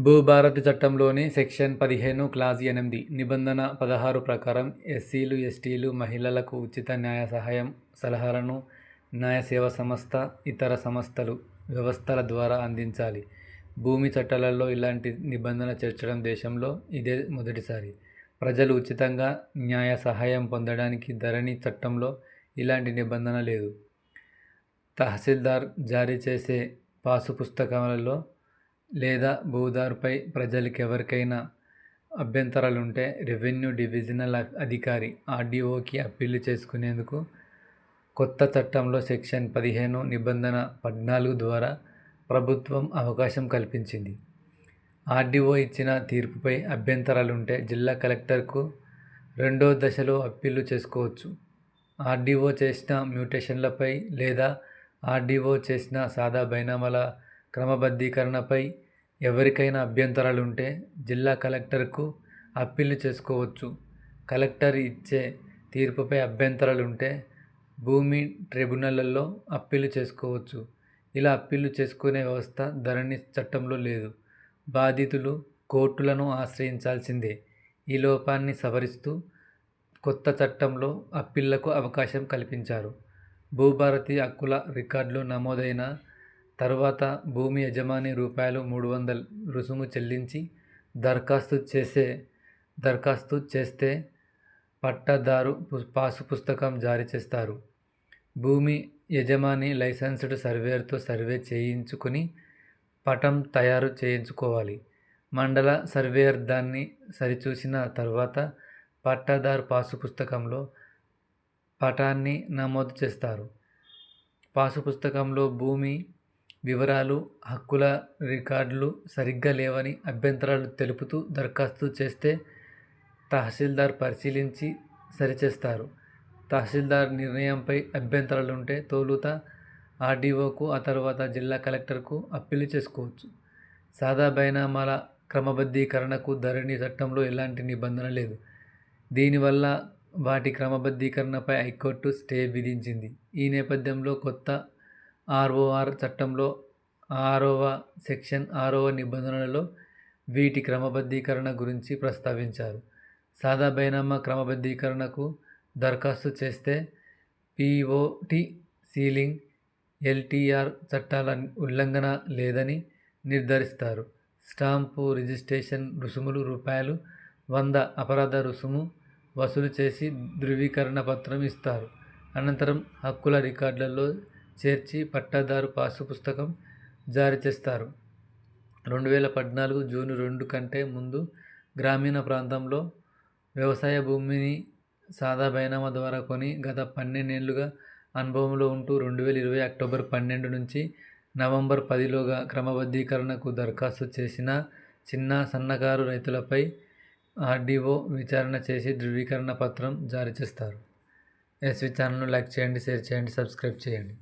భూభారతి చట్టంలోని సెక్షన్ పదిహేను క్లాజ్ ఎనిమిది నిబంధన పదహారు ప్రకారం ఎస్సీలు ఎస్టీలు మహిళలకు ఉచిత న్యాయ సహాయం సలహాలను న్యాయ సేవ సంస్థ ఇతర సంస్థలు వ్యవస్థల ద్వారా అందించాలి. భూమి చట్టాలలో ఇలాంటి నిబంధన చేర్చడం దేశంలో ఇదే మొదటిసారి. ప్రజలు ఉచితంగా న్యాయ సహాయం పొందడానికి ధరణి చట్టంలో ఇలాంటి నిబంధన లేదు. తహసీల్దార్ జారీ చేసే పాసు పుస్తకాలలో లేదా భూదారుపై ప్రజలకెవరికైనా అభ్యంతరాలుంటే రెవెన్యూ డివిజనల్ అధికారి ఆర్డీఓకి అప్పీలు చేసుకునేందుకు కొత్త చట్టంలో సెక్షన్ పదిహేను నిబంధన పద్నాలుగు ద్వారా ప్రభుత్వం అవకాశం కల్పించింది. ఆర్డీఓ ఇచ్చిన తీర్పుపై అభ్యంతరాలుంటే జిల్లా కలెక్టర్కు రెండో దశలో అప్పీలు చేసుకోవచ్చు. ఆర్డీఓ చేసిన మ్యూటేషన్లపై లేదా ఆర్డీఓ చేసిన సాదా బైనామాల క్రమబద్ధీకరణపై ఎవరికైనా అభ్యంతరాలు ఉంటే జిల్లా కలెక్టర్కు అప్పీలు చేసుకోవచ్చు. కలెక్టర్ ఇచ్చే తీర్పుపై అభ్యంతరాలుంటే భూమి ట్రిబ్యునళ్ళలో అప్పీలు చేసుకోవచ్చు. ఇలా అప్పీలు చేసుకునే వ్యవస్థ ధరణి చట్టంలో లేదు. బాధితులు కోర్టులను ఆశ్రయించాల్సిందే. ఈ లోపాన్ని సవరిస్తూ కొత్త చట్టంలో అప్పీళ్ళకు అవకాశం కల్పించారు. భూభారతి హక్కుల రికార్డులు నమోదైన తరువాత భూమి యజమాని రూపాయలు మూడు వందలు రుసుము చెల్లించి దరఖాస్తు చేసే దరఖాస్తు చేస్తే పట్టాదారు పాసు పుస్తకం జారీ చేస్తారు. భూమి యజమాని లైసెన్స్డ్ సర్వేయర్తో సర్వే చేయించుకుని పటం తయారు చేయించుకోవాలి. మండల సర్వేయర్ దాన్ని సరిచూసిన తర్వాత పట్టాదారు పాసు పుస్తకంలో పటాన్ని నమోదు చేస్తారు. పాసు పుస్తకంలో భూమి వివరాలు హక్కుల రికార్డులు సరిగ్గా లేవని అభ్యంతరాలు తెలుపుతూ దరఖాస్తు చేస్తే తహసీల్దార్ పరిశీలించి సరిచేస్తారు. తహసీల్దార్ నిర్ణయంపై అభ్యంతరాలుంటే తొలుత ఆర్డీఓకు ఆ తర్వాత జిల్లా కలెక్టర్కు అప్పీలు చేసుకోవచ్చు. సాదా బైనామాల క్రమబద్ధీకరణకు ధరణి చట్టంలో ఎలాంటి నిబంధన లేదు. దీనివల్ల వాటి క్రమబద్ధీకరణపై హైకోర్టు స్టే విధించింది. ఈ నేపథ్యంలో కొత్త ఆర్ఓఆర్ చట్టంలో ఆరవ సెక్షన్ ఆరవ నిబంధనలలో వీటి క్రమబద్ధీకరణ గురించి ప్రస్తావించారు. సాదా బైనామా క్రమబద్ధీకరణకు దరఖాస్తు చేస్తే పిఓటి సీలింగ్ ఎల్టీఆర్ చట్టాల ఉల్లంఘన లేదని నిర్ధారిస్తారు. స్టాంపు రిజిస్ట్రేషన్ రుసుములు రూపాయలు వంద అపరాధ రుసుము వసూలు చేసి ధృవీకరణ పత్రం ఇస్తారు. అనంతరం హక్కుల రికార్డులలో చేర్చి పట్టాదారు పాసు పుస్తకం జారీ చేస్తారు. రెండు వేల పద్నాలుగు జూన్ రెండు కంటే ముందు గ్రామీణ ప్రాంతంలో వ్యవసాయ భూమిని సాదా బైనామా ద్వారా కొని గత పన్నెండేళ్ళుగా అనుభవంలో ఉంటూ రెండు వేల ఇరవై అక్టోబర్ పన్నెండు నుంచి నవంబర్ పదిలోగా క్రమబద్ధీకరణకు దరఖాస్తు చేసిన చిన్న సన్నకారు రైతులపై ఆర్డీఓ విచారణ చేసి ధృవీకరణ పత్రం జారీ చేస్తారు. ఎస్వి ఛానల్ను లైక్ చేయండి షేర్ చేయండి సబ్స్క్రైబ్ చేయండి.